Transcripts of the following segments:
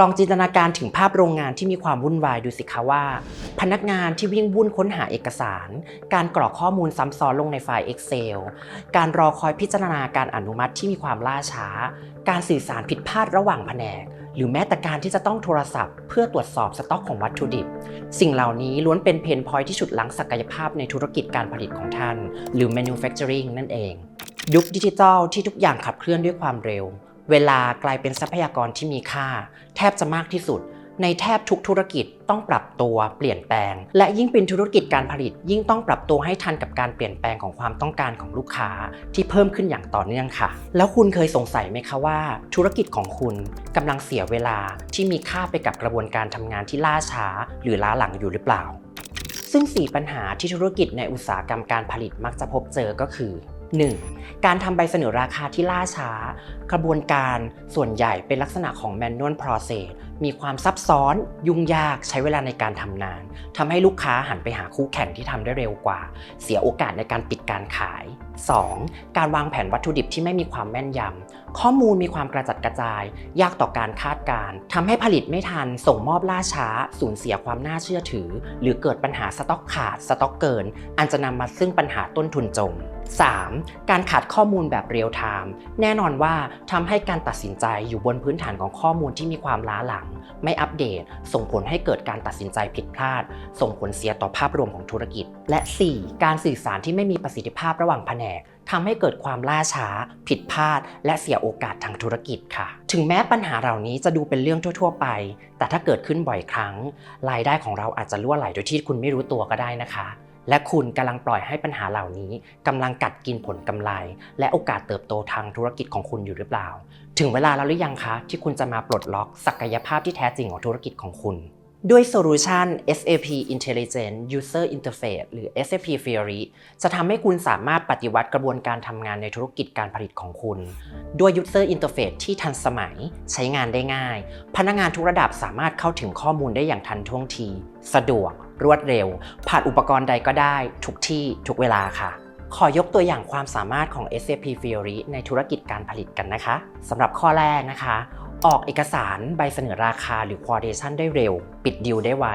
ลองจินตนาการถึงภาพโรงงานที่มีความวุ่นวายดูสิคะว่า พนักงานที่วิ่งวุ่นค้นหาเอกสาร การกรอกข้อมูลซ้ำซ้อนลงในไฟล์ Excel การรอคอยพิจารณาการอนุมัติที่มีความล่าช้า การสื่อสารผิดพลาดระหว่างแผนก หรือแม้แต่การที่จะต้องโทรศัพท์ เพื่อตรวจสอบสต็อกของวัตถุดิบ สิ่งเหล่านี้ล้วนเป็นเพนพอยที่ฉุดลังศักยภาพในธุรกิจการผลิตของท่าน หรือ manufacturing นั่นเอง ยุคดิจิทัลที่ทุกอย่างขับเคลื่อนด้วยความเร็ว เวลากลายเป็นทรัพยากรที่มีค่า แทบจะมากที่สุด ในแทบทุกธุรกิจต้องปรับตัวเปลี่ยนแปลง และยิ่งเป็นธุรกิจการผลิต ยิ่งต้องปรับตัวให้ทันกับการเปลี่ยนแปลงของความต้องการของลูกค้าที่เพิ่มขึ้นอย่างต่อเนื่องค่ะ แล้วคุณเคยสงสัยไหมคะว่า ธุรกิจของคุณกำลังเสียเวลาที่มีค่าไปกับกระบวนการทำงานที่ล่าช้า หรือล้าหลังอยู่หรือเปล่า ซึ่ง 4 ปัญหาที่ธุรกิจในอุตสาหกรรมการผลิตมักจะพบเจอก็คือ 1. การทำใบเสนอราคาที่ล่าช้า กระบวนการส่วนใหญ่เป็นลักษณะของ manual process มีความซับซ้อนยุ่งยากใช้เวลาในการทำนานทำให้ลูกค้าหันไปหาคู่แข่งที่ทำได้เร็วกว่า เสียโอกาสในการปิดการขาย 2. การวางแผนวัตถุดิบที่ไม่มีความแม่นยำ ข้อมูลมีความกระจัดกระจาย ยากต่อการคาดการณ์ทำให้ผลิตไม่ทัน ส่งมอบล่าช้า สูญเสียความน่าเชื่อถือ หรือเกิดปัญหาสต็อกขาด สต็อกเกิน อันจะนำมาซึ่งปัญหาต้นทุนจม 3. การขาดข้อมูลแบบเรียลไทม์แน่นอนว่าทำให้การตัดสินใจอยู่บนพื้นฐานของข้อมูลที่มีความล้าหลัง ไม่อัปเดต ส่งผลให้เกิดการตัดสินใจผิดพลาด ส่งผลเสียต่อภาพรวมของธุรกิจ และ 4. การสื่อสารที่ไม่มีประสิทธิภาพระหว่างแผนก ทำให้เกิดความล่าช้า ผิดพลาด และเสียโอกาสทางธุรกิจค่ะ ถึงแม้ปัญหาเหล่านี้จะดูเป็นเรื่องทั่ว ๆ ไป แต่ถ้าเกิดขึ้นบ่อยครั้ง รายได้ของเราอาจจะล่วไหลโดยที่คุณไม่รู้ตัวก็ได้นะคะ และคุณกำลังปล่อยให้ปัญหาเหล่านี้กำลังกัดกินผลกำไร และโอกาสเติบโตทางธุรกิจของคุณอยู่หรือเปล่า ถึงเวลาแล้วหรือยังคะ ที่คุณจะมาปลดล็อกศักยภาพที่แท้จริงของธุรกิจของคุณ ด้วยโซลูชัน SAP Intelligent User Interface หรือ SAP Fiori จะทำให้คุณสามารถปฏิวัติกระบวนการทำงานในธุรกิจการผลิตของคุณ ด้วย User Interface ที่ทันสมัยใช้งานได้ง่าย พนักงานทุกระดับสามารถเข้าถึงข้อมูลได้อย่างทันท่วงที สะดวก รวดเร็ว ผ่านอุปกรณ์ใดก็ได้ ทุกที่ทุกเวลาค่ะ ขอยกตัวอย่างความสามารถของ SAP Fiori ในธุรกิจการผลิตกันนะคะสำหรับข้อแรกนะคะ ออกเอกสารใบเสนอราคาหรือ quotation ได้เร็ว ปิดดีลได้ไว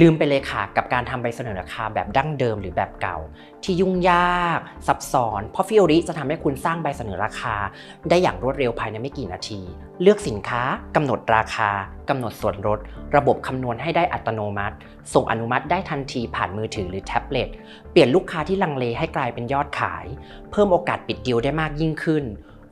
ลืมไปเลยค่ะกับการทำใบเสนอราคาแบบดั้งเดิมหรือแบบเก่า ที่ยุ่งยากซับซ้อน เพราะฟิโอริจะทำให้คุณสร้างใบเสนอราคา ได้อย่างรวดเร็วภายในไม่กี่นาที เลือกสินค้ากำหนดราคากำหนดส่วนลดระบบคำนวณให้ได้อัตโนมัติ ส่งอนุมัติได้ทันทีผ่านมือถือหรือแท็บเล็ตเปลี่ยนลูกค้าที่ลังเลให้กลายเป็นยอดขาย เพิ่มโอกาสปิดดีลได้มากยิ่งขึ้น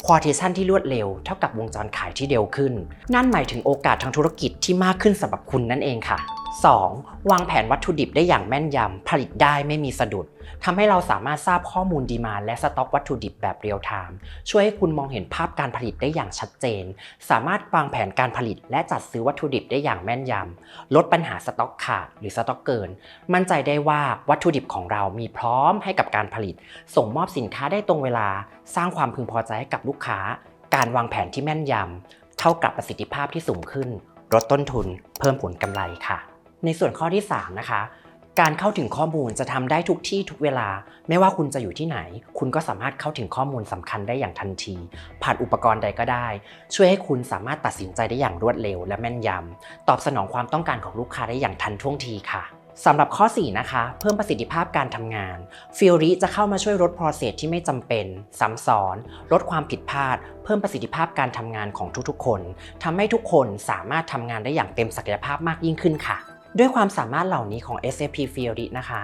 ควอเทชันที่รวดเร็วเท่ากับวงจรขายที่เร็วขึ้น นั่นหมายถึงโอกาสทางธุรกิจที่มากขึ้นสำหรับคุณนั่นเองค่ะ 2. วางแผนวัตถุดิบได้อย่างแม่นยำ ผลิตได้ไม่มีสะดุดทำให้เราสามารถทราบข้อมูลดีมาและสต็อกวัตถุดิบแบบเรียลไทม์ช่วยให้คุณมองเห็นภาพการผลิตได้อย่างชัดเจน สามารถวางแผนการผลิตและจัดซื้อวัตถุดิบได้อย่างแม่นยำ ลดปัญหาสต็อกขาดหรือสต็อกเกิน มั่นใจได้ว่าวัตถุดิบของเรามีพร้อมให้กับการผลิต ส่งมอบสินค้าได้ตรงเวลา สร้างความพึงพอใจให้กับลูกค้า การวางแผนที่แม่นยำเท่ากับประสิทธิภาพที่สูงขึ้นลดต้นทุน เพิ่มผลกำไรค่ะ ในส่วนข้อที่ 3 นะคะ การเข้าถึงข้อมูลจะทำได้ทุกที่ทุกเวลา ไม่ว่าคุณจะอยู่ที่ไหน คุณก็สามารถเข้าถึงข้อมูลสำคัญได้อย่างทันที ผ่านอุปกรณ์ใดก็ได้ ช่วยให้คุณสามารถตัดสินใจได้อย่างรวดเร็ว และแม่นยำตอบสนองความต้องการของลูกค้าได้อย่างทันท่วงทีค่ะสำหรับข้อ 4 นะคะ เพิ่มประสิทธิภาพการทำงานฟิลริจะเข้ามาช่วยลด process ที่ไม่จำเป็นซ้ำซ้อน ลดความผิดพลาด เพิ่มประสิทธิภาพการทำงานของทุกๆ คนทำให้ทุกคนสามารถทำงานได้อย่างเต็มศักยภาพมากยิ่งขึ้นค่ะ ด้วยความสามารถเหล่านี้ของ SAP Fiori นะคะ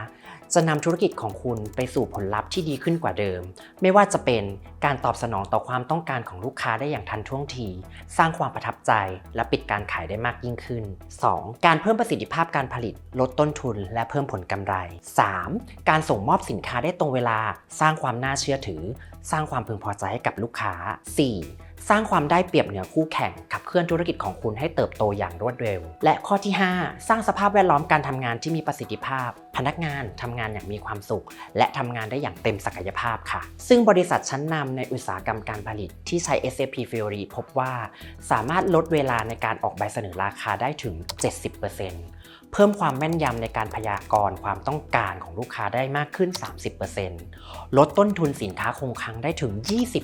จะนำธุรกิจของคุณไปสู่ผลลัพธ์ที่ดีขึ้นกว่าเดิม ไม่ว่าจะเป็นการตอบสนองต่อความต้องการของลูกค้าได้อย่างทันท่วงที สร้างความประทับใจ และปิดการขายได้มากยิ่งขึ้น 2. การเพิ่มประสิทธิภาพการผลิต ลดต้นทุน และเพิ่มผลกำไร 3. การส่งมอบสินค้าได้ตรงเวลา สร้างความน่าเชื่อถือ สร้างความพึงพอใจให้กับลูกค้า 4. สร้างความได้เปรียบเหนือคู่แข่งขับเคลื่อนธุรกิจของคุณให้เติบโตอย่างรวดเร็ว และข้อที่ 5 สร้างสภาพแวดล้อมการทำงานที่มีประสิทธิภาพ พนักงานทำงานอย่างมีความสุข และทำงานได้อย่างเต็มศักยภาพค่ะ ซึ่งบริษัทชั้นนำในอุตสาหกรรมการผลิตที่ใช้ SAP Fiori พบว่า สามารถลดเวลาในการออกใบเสนอราคาได้ถึง 70%เเพิ่มความแม่นยำในการพยากรณ์ความต้องการของลูกค้าได้มากขึ้น 30%ลดต้นทุนสินค้าคงคลังได้ถึง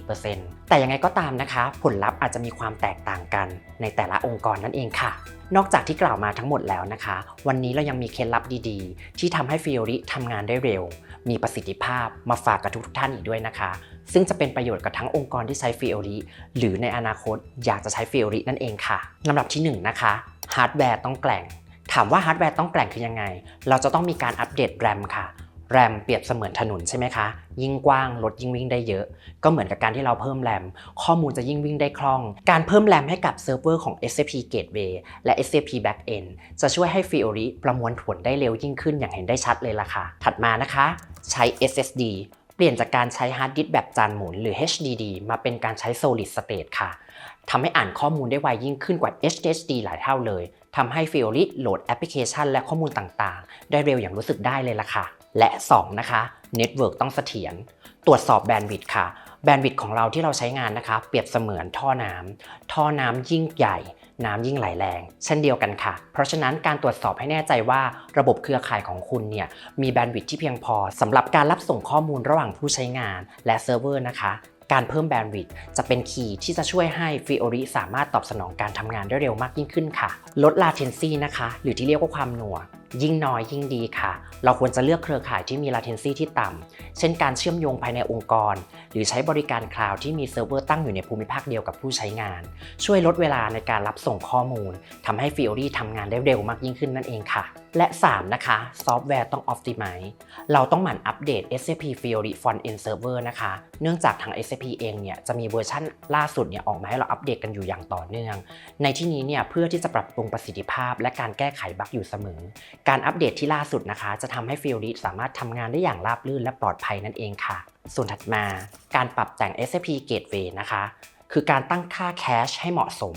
20%แต่ยังไงก็ตามนะคะ ผลลัพธ์อาจจะมีความแตกต่างกันในแต่ละองค์กรนั่นเองค่ะ นอกจากที่กล่าวมาทั้งหมดแล้วนะคะ วันนี้เรายังมีเคล็ดลับดีๆ ที่ทำให้ฟิโอริทำงานได้เร็ว มีประสิทธิภาพมาฝากกับทุกท่านอีกด้วยนะคะ ซึ่งจะเป็นประโยชน์กับทั้งองค์กรที่ใช้ฟิโอริหรือในอนาคตอยากจะใช้ฟิโอรินั่นเองค่ะลำดับที่หนึ่งนะคะฮาร์ดแวร์ต้องแกร่ง ถามว่าฮาร์ดแวร์ต้องแกร่งคือยังไง เราจะต้องมีการอัปเดตแรมค่ะแรมเปรียบเสมือนถนนใช่ไหมคะ ยิ่งกว้างรถยิ่งวิ่งได้เยอะ ก็เหมือนกับการที่เราเพิ่มแรมข้อมูลจะยิ่งวิ่งได้คล่อง การเพิ่มแรมให้กับเซิร์ฟเวอร์ของ SAP Gateway และ SAP Backend จะช่วยให้ Fiori ประมวลผลได้เร็วยิ่งขึ้นอย่างเห็นได้ชัดเลยล่ะค่ะ ถัดมานะคะ ใช้ SSD เปลี่ยนจากการใช้ฮาร์ดดิสก์แบบจานหมุนหรือ HDD มาเป็นการใช้ Solid State ค่ะทำให้อ่านข้อมูลได้ไวยิ่งขึ้นกว่า HDD หลายเท่าเลย ทำให้ Fiori โหลดแอปพลิเคชัน และข้อมูลต่างๆ ได้เร็วอย่างรู้สึกได้เลยล่ะค่ะ และ 2 นะคะ Network ต้องเสถียรตรวจสอบแบนด์วิดต์ค่ะ แบนด์วิดต์ของเราที่เราใช้งานนะคะ เปรียบเสมือนท่อน้ำท่อน้ำยิ่งใหญ่น้ำยิ่งไหลแรง เช่นเดียวกันค่ะ เพราะฉะนั้นการตรวจสอบให้แน่ใจว่าระบบเครือข่ายของคุณเนี่ยมีแบนด์วิดต์ที่เพียงพอสำหรับการรับส่งข้อมูลระหว่างผู้ใช้งานและเซิร์ฟเวอร์นะคะ การเพิ่มแบนด์วิดต์จะเป็นคีย์ที่จะช่วยให้ฟิโอริสามารถตอบสนองการทำงานได้เร็วมากยิ่งขึ้นค่ะ ลด latency นะคะ หรือที่เรียกว่าความหน่วง ยิ่งน้อยยิ่งดีค่ะ เราควรจะเลือกเครือข่ายที่มี latency ที่ต่ำ เช่นการเชื่อมโยงภายในองค์กร หรือใช้บริการคลาวด์ที่มีเซิร์ฟเวอร์ตั้งอยู่ในภูมิภาคเดียวกับผู้ใช้งาน ช่วยลดเวลาในการรับส่งข้อมูลทำให้ Fiori ทำงานได้เร็วมากยิ่งขึ้นนั่นเองค่ะ และ 3 นะคะ ซอฟต์แวร์ต้อง optimize เราต้องหมั่นอัปเดต SAP Fiori Front End Server นะคะ เนื่องจากทาง SAP เองเนี่ยจะมีเวอร์ชั่นล่าสุดเนี่ยออกมาให้เราอัปเดตกันอยู่อย่างต่อเนื่อง ในที่นี้เนี่ยเพื่อที่จะปรับปรุงประสิทธิภาพ และการแก้ไขบั๊กอยู่เสมอการอัปเดตที่ล่าสุดนะคะ จะทำให้ฟิลลิสามารถทำงานได้อย่างราบรื่นและปลอดภัยนั่นเองค่ะ ส่วนถัดมาการปรับแต่ง SAP Gateway นะคะคือการตั้งค่าแคชให้เหมาะสม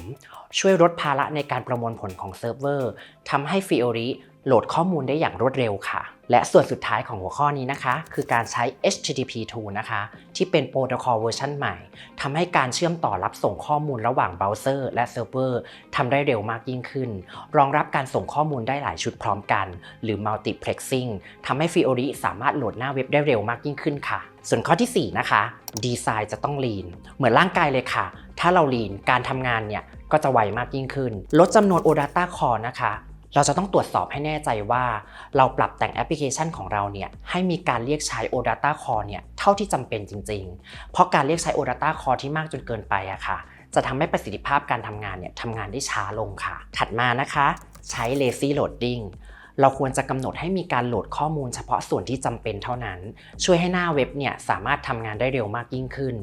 ช่วยลดภาระในการประมวลผลของเซิร์ฟเวอร์ทำให้ Fiori โหลดข้อมูลได้อย่างรวดเร็วค่ะ และส่วนสุดท้ายของหัวข้อนี้นะคะ คือการใช้ HTTP2 นะคะ ที่เป็นโปรโตคอลเวอร์ชันใหม่ทำให้การเชื่อมต่อรับส่งข้อมูลระหว่างเบราว์เซอร์และเซิร์ฟเวอร์ทำได้เร็วมากยิ่งขึ้น รองรับการส่งข้อมูลได้หลายชุดพร้อมกัน หรือ multiplexing ทำให้ Fiori สามารถโหลดหน้าเว็บได้เร็วมากยิ่งขึ้นค่ะ ส่วนข้อทีสี่4 นะคะ ดีไซน์จะต้องลีนเหมือนร่างกายเลยค่ะ ถ้าเราลีนการทำงานเนี่ยก็จะไวมากยิ่งขึ้น ลดจำนวน OData Core นะคะ เราจะต้องตรวจสอบให้แน่ใจว่า เราปรับแต่งแอปพลิเคชันของเราเนี่ยให้มีการเรียกใช้ OData Core เนี่ยเท่าที่จำเป็นจริง ๆ เพราะการเรียกใช้ OData Core ที่มากจนเกินไปอะค่ะ จะทำให้ประสิทธิภาพการทำงานเนี่ยทำงานได้ช้าลงค่ะ ถัดมานะคะ ใช้ lazy loading เราควรจะกำหนดให้มีการโหลดข้อมูลเฉพาะส่วนที่จำเป็นเท่านั้น ช่วยให้หน้าเว็บเนี่ยสามารถทำงานได้เร็วมากยิ่งขึ้น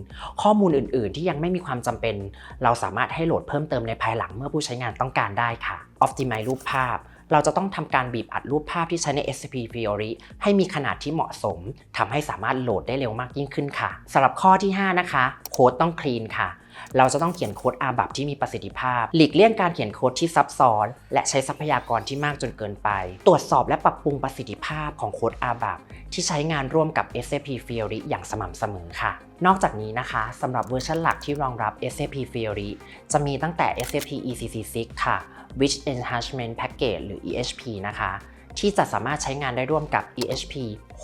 ข้อมูลอื่น ๆ ที่ยังไม่มีความจำเป็น เราสามารถให้โหลดเพิ่มเติมในภายหลังเมื่อผู้ใช้งานต้องการได้ค่ะ Optimize รูปภาพเราจะต้องทำการบีบอัดรูปภาพที่ใช้ใน SCP Fiori ให้มีขนาดที่เหมาะสมทำให้สามารถโหลดได้เร็วมากยิ่งขึ้นค่ะสำหรับข้อที่ 5 นะคะ โค้ดต้องคลีนค่ะ เราจะต้องเขียนโค้ดอาบับที่มีประสิทธิภาพ หลีกเลี่ยงการเขียนโค้ดที่ซับซ้อน และใช้ทรัพยากรที่มากจนเกินไป ตรวจสอบและปรับปรุงประสิทธิภาพของโค้ดอาบับที่ใช้งานร่วมกับ SAP Fiori อย่างสม่ำเสมอค่ะ นอกจากนี้นะคะสำหรับเวอร์ชันหลักที่รองรับ SAP Fiori จะมีตั้งแต่ SAP ECC6 ค่ะ Rich Enhancement Package หรือ EHP นะคะ ที่จะสามารถใช้งานได้ร่วมกับ EHP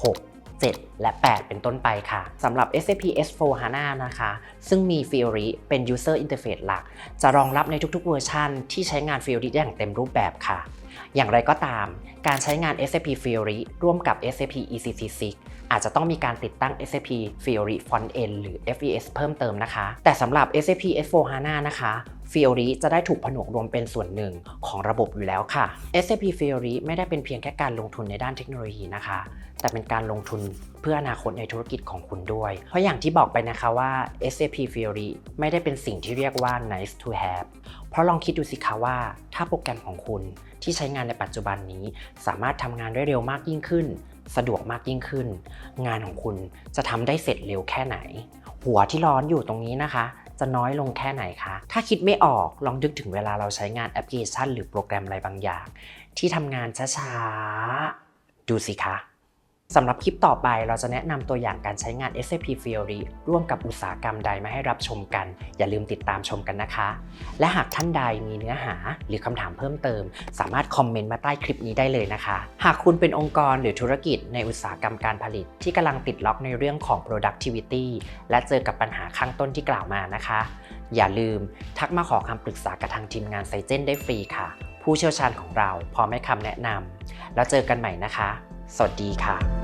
6 7 และ 8 เป็นต้นไปค่ะสำหรับ SAP S4HANA นะคะ ซึ่งมี Fiori เป็น User Interface หลัก จะรองรับในทุกๆเวอร์ชันที่ใช้งาน Fiori ได้อย่างเต็มรูปแบบค่ะ อย่างไรก็ตาม การใช้งาน SAP Fiori ร่วมกับ SAP ECC6 อาจจะต้องมีการติดตั้ง SAP Fiori Front End หรือ FES เพิ่มเติมนะคะ แต่สำหรับ SAP S4HANA นะคะ Fiori จะได้ถูกผนวกรวมเป็นส่วนหนึ่งของระบบอยู่แล้วค่ะ SAP Fiori ไม่ได้เป็นเพียงแค่การลงทุนในด้านเทคโนโลยีนะคะ แต่เป็นการลงทุนเพื่ออนาคตในธุรกิจของคุณด้วย เพราะอย่างที่บอกไปนะคะว่า SAP Fiori ไม่ได้เป็นสิ่งที่เรียกว่า nice to have เพราะลองคิดดูสิคะว่า ถ้าโปรแกรมของคุณที่ใช้งานในปัจจุบันนี้ สามารถทำงานได้เร็วมากยิ่งขึ้น สะดวกมากยิ่งขึ้น งานของคุณจะทำได้เสร็จเร็วแค่ไหน หัวที่ร้อนอยู่ตรงนี้นะคะ จะน้อยลงแค่ไหนคะ ถ้าคิดไม่ออกลองนึกถึงเวลาเราใช้งานแอปพลิเคชัน หรือโปรแกรมอะไรบางอย่าง ที่ทำงานช้าๆ ดูสิคะ สำหรับคลิปต่อไปเราจะแนะนำตัวอย่างการใช้งาน SAP Fiori ร่วมกับอุตสาหกรรมใดมาให้รับชมกัน อย่าลืมติดตามชมกันนะคะ และหากท่านใดมีเนื้อหาหรือคำถามเพิ่มเติม สามารถคอมเมนต์มาใต้คลิปนี้ได้เลยนะคะ หากคุณเป็นองค์กรหรือธุรกิจในอุตสาหกรรมการผลิต ที่กำลังติดล็อกในเรื่องของ productivity และเจอกับปัญหาข้างต้นที่กล่าวมานะคะ อย่าลืมทักมาขอคำปรึกษากับทางทีมงานไซเจนได้ฟรีค่ะ ผู้เชี่ยวชาญของเราพร้อมให้คำแนะนำแล้วเจอกันใหม่นะคะ สวัสดีค่ะ